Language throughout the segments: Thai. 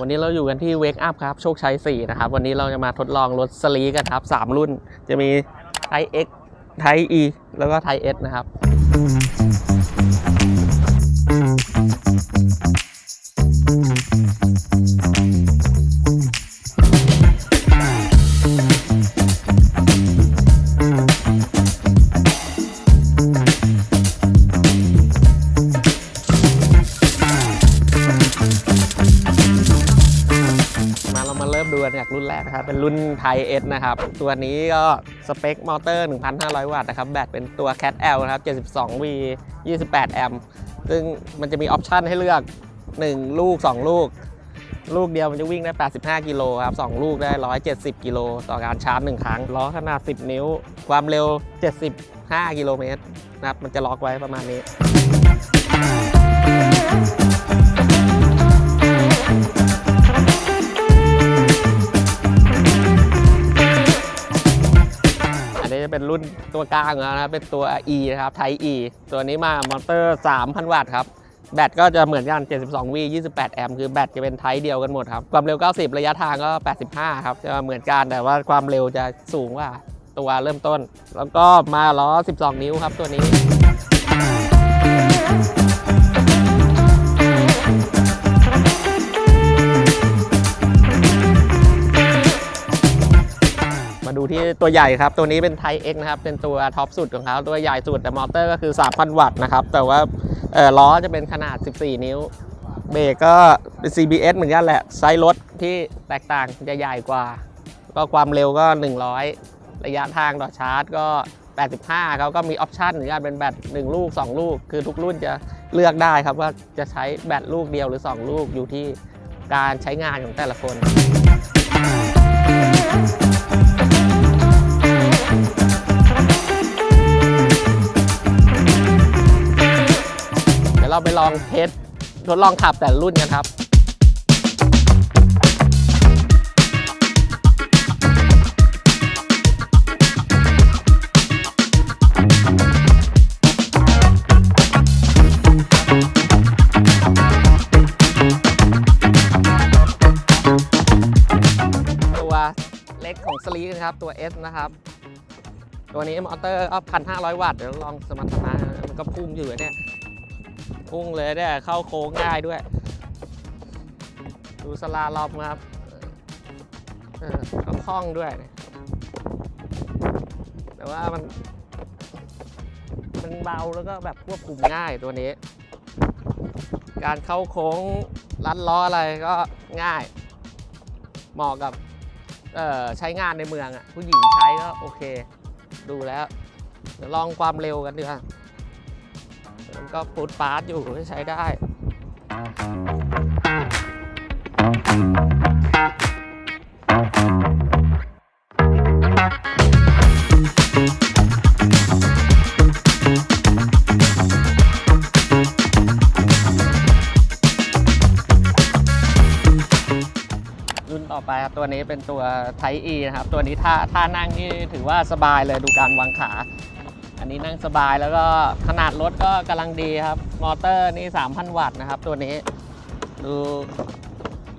วันนี้เราอยู่กันที่เวกอัพครับ โชคชัย 4 นะครับ วันนี้เราจะมาทดลองรถสลีกันครับ 3 รุ่น จะมีไทเอ็กไทอี แล้วก็ไทเอสนะครับ เรามาเริ่มดูกันจากรุ่นแรกนะครับ เป็นรุ่นไทยเอสนะครับ ตัวนี้ก็สเปคมอเตอร์ 1,500 วัตต์นะครับ แบตเป็นตัว Cat L นะครับ 72V 28 แอมป์ซึ่งมันจะมีออปชันให้เลือก 1 ลูก 2 ลูก ลูกเดียวมันจะวิ่งได้ 85 กิโลครับ 2 ลูกได้ 170 กิโลต่อการชาร์จ 1 ครั้ง ล้อขนาด 10 นิ้ว ความเร็ว 75 กิโลเมตรนะครับ มันจะล็อกไว้ประมาณนี้ เป็นรุ่นตัวกลางแล้วนะครับเป็นตัว E นะครับไท E ตัวนี้มามอเตอร์ 3,000 วัตต์ครับแบตก็จะเหมือนกัน 72 V 28 แอมป์ คือแบตจะเป็นไทป์เดียวกันหมดครับ ความเร็ว 90 ระยะทางก็ 85 ครับ จะเหมือนกัน แต่ว่าความเร็วจะสูงกว่าตัวเริ่มต้น แล้วก็มาล้อ 12 นิ้วครับตัวนี้ ดูที่ตัวใหญ่ครับ ตัวนี้เป็นไท X นะครับเป็นตัวท็อปสุดของเขาตัวใหญ่สุดแต่มอเตอร์ก็คือ 3,000 วัตต์นะครับ แต่ว่าเอ่อล้อจะเป็นขนาด 14 นิ้ว เบรกก็เป็น CBS เหมือนกันแหละ ไซส์รถที่แตกต่างจะใหญ่กว่า ก็ความเร็วก็ 100 ระยะทางต่อชาร์จก็ 85เขาก็มีออปชันเหมือนกันเป็นแบต1ลูก 2 ลูก คือทุกรุ่นจะเลือกได้ครับว่าจะใช้แบตลูกเดียวหรือ 2 ลูกอยู่ที่การใช้งานของแต่ละคน เราไปลองเทสทดลองขับแต่รุ่นกันครับตัวเล็กของสลีนะครับ ตัว S นะครับ ตัวนี้มอเตอร์ก็พันห้าร้อยวัตต์ เดี๋ยวลองสมรรถนะมันก็พุ่งอยู่เนี่ย พุ่งเลยเนี่ยเข้าโค้งง่ายด้วย ดูสลาลอมครับเออก็คล่องด้วย แต่ว่ามัน มันเบาแล้วก็แบบควบคุมง่ายตัวนี้ การเข้าโค้งลัดล้ออะไรก็ง่าย เหมาะกับใช้งานในเมืองอะ ผู้หญิงใช้ก็โอเค ดูแล้ว เดี๋ยวลองความเร็วกันดีกว่า มันก็ฟูดฟาสต์อยู่ใช้ได้ รุ่นต่อไปครับตัวนี้เป็นตัวไทอีนะครับ ตัวนี้ท่าท่านั่งนี่ถือว่าสบายเลยดูการวางขา อันนี้นั่งสบายแล้วก็ขนาดรถก็กำลังดีครับ มอเตอร์นี่ 3,000 วัตต์นะครับ ตัวนี้ ดู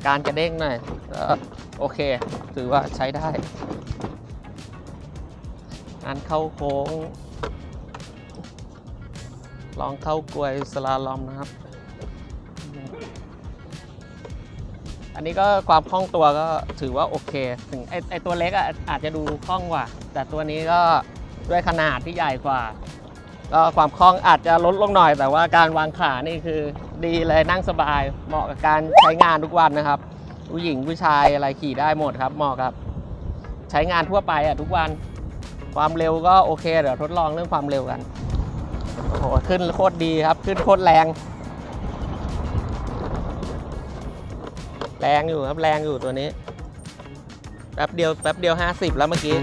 การกระเด้งหน่อยก็โอเค ถือว่าใช้ได้การเข้าโค้ง ลองเข้ากลวยสลาลอมนะครับ อันนี้ก็ความคล่องตัวก็ถือว่าโอเค ถึงไอไอตัวเล็กอะอาจจะดูคล่องกว่า แต่ตัวนี้ก็ ด้วยขนาดที่ใหญ่กว่า ก็ความคล่องอาจจะลดลงหน่อย แต่ว่าการวางขานี่คือดีเลยนั่งสบาย เหมาะกับการใช้งานทุกวันนะครับ ผู้หญิงผู้ชายอะไรขี่ได้หมดครับ เหมาะกับ ใช้งานทั่วไปอะทุกวัน ความเร็วก็โอเคเดี๋ยวทดลองเรื่องความเร็วกันโอ้โหขึ้นโคตรดีครับ ขึ้นโคตรแรง แรงอยู่ครับแรงอยู่ตัวนี้แป๊บเดียวแป๊บเดียว 50 แล้วเมื่อกี้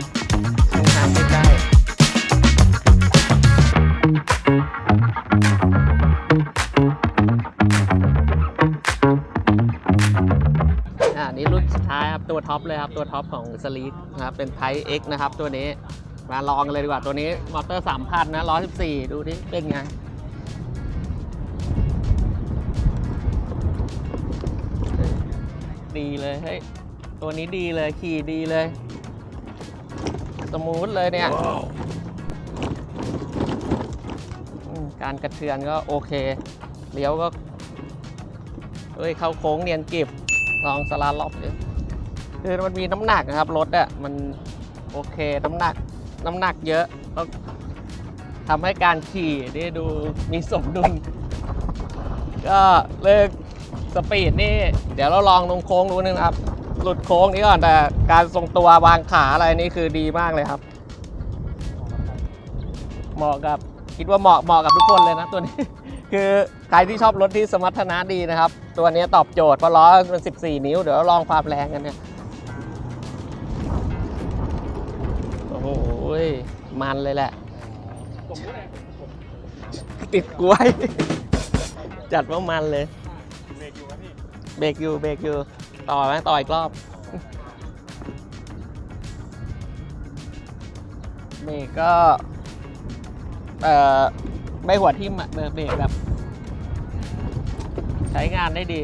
ท้ายครับตัวท็อปเลยครับ ตัวท็อปของสลีดนะครับ เป็นไพ X นะครับ ตัวนี้ มาลองกันเลยดีกว่า ตัวนี้มอเตอร์ 3,000 นะ 114 ดูดิเป็นไงดดีเลยเฮ้ยตัวนี้ดีเลย ขี่ดีเลย สมูทเลยเนี่ยอืมการกระเทือนก็โอเค เลี้ยวก็เอ้ย เข้าโค้งเนียนกริบลองสลาล็อบดิ คือมันมีน้ำหนักนะครับรถอะมันโอเคน้ำหนักน้ำหนักเยอะแล้วทำให้การขี่ได้ดูมีสมดุลก็เลิกสปีดนี่ เดี๋ยวเราลองลงโค้งดูนึงครับ หลุดโค้งนี้ก่อนแต่การทรงตัววางขาอะไรนี่คือดีมากเลยครับ เหมาะกับคิดว่าเหมาะเหมาะกับทุกคนเลยนะตัวนี้ คือใครที่ชอบรถที่สมรรถนะดีนะครับ ตัวนี้ตอบโจทย์เพราะล้อมัน 14 นิ้ว เดี๋ยวเราลองความแรงกันเนี่ย อ้โหมันเลยแหละ ติดกล้วย จัดว่ามันเลย เบรกอยู่เบรกอยู่ ต่อไหมต่ออีกรอบ เบรกก็ เอ่อ ไม่หัวทิ่มอะเบรกเบรกแบบ ใช้งานได้ดี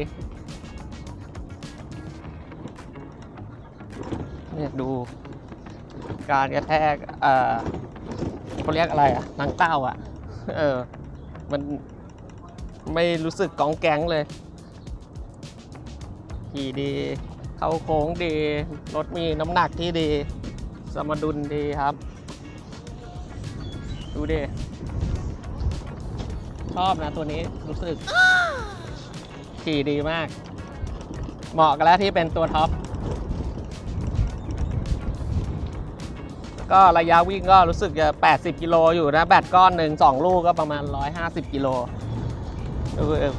เนี่ยดู การกระแทกเอ่อเขาเรียกอะไรอะนังเต้าอะเออ มันไม่รู้สึกกองแก๊งเลย ขี่ดี เข้าโค้งดี รถมีน้ำหนักที่ดี สมดุลดีครับ ดูดิ ชอบนะตัวนี้รู้สึก ขี่ดีมาก เหมาะกันแล้วที่เป็นตัวท็อป ก็ระยะวิ่งก็รู้สึกจะ 80 กิโลอยู่นะ แบตก้อนหนึ่ง2ลูกก็ประมาณ 150 กิโล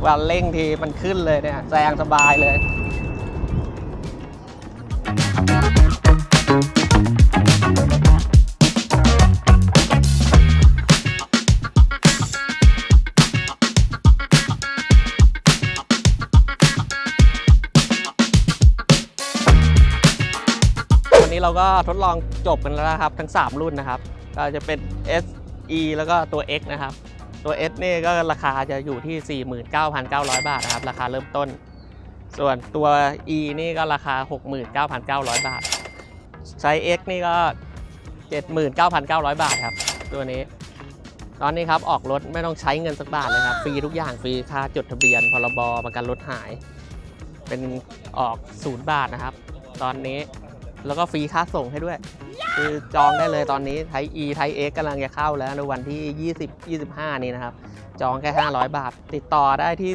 วันเร่งทีมันขึ้นเลยเนี่ยแซงสบายเลย เราก็ทดลองจบกันแล้วนะครับ ทั้ง 3 รุ่นนะครับ ก็จะเป็น S E แล้วก็ตัว X นะครับ ตัว S นี่ก็ราคาจะอยู่ที่ 49,900 บาทนะครับ ราคาเริ่มต้น ส่วนตัว E นี่ก็ราคา 69,900 บาท ไซส์ X นี่ก็ 79,900 บาทครับ ตัวนี้ ตอนนี้ครับออกรถไม่ต้องใช้เงินสักบาทเลยครับ ฟรีทุกอย่างฟรีค่าจดทะเบียน พรบ ประกันรถหาย เป็นออกศูนย์บาทนะครับ ตอนนี้ แล้วก็ฟรีค่าส่งให้ด้วย คือจองได้เลยตอนนี้ไทย E ไทย X กำลังจะเข้าแล้วในวันที่ 20 25 นี้นะครับ จองแค่ 500 บาท ติดต่อได้ที่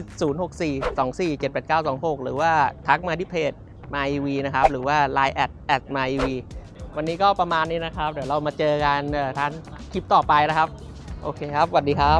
064 24 78926 หรือว่าทักมาที่เพจ MyEV นะครับ หรือว่า Line at at MyEV วันนี้ก็ประมาณนี้นะครับ เดี๋ยวเรามาเจอกันท่านคลิปต่อไปนะครับ โอเคครับสวัสดีครับ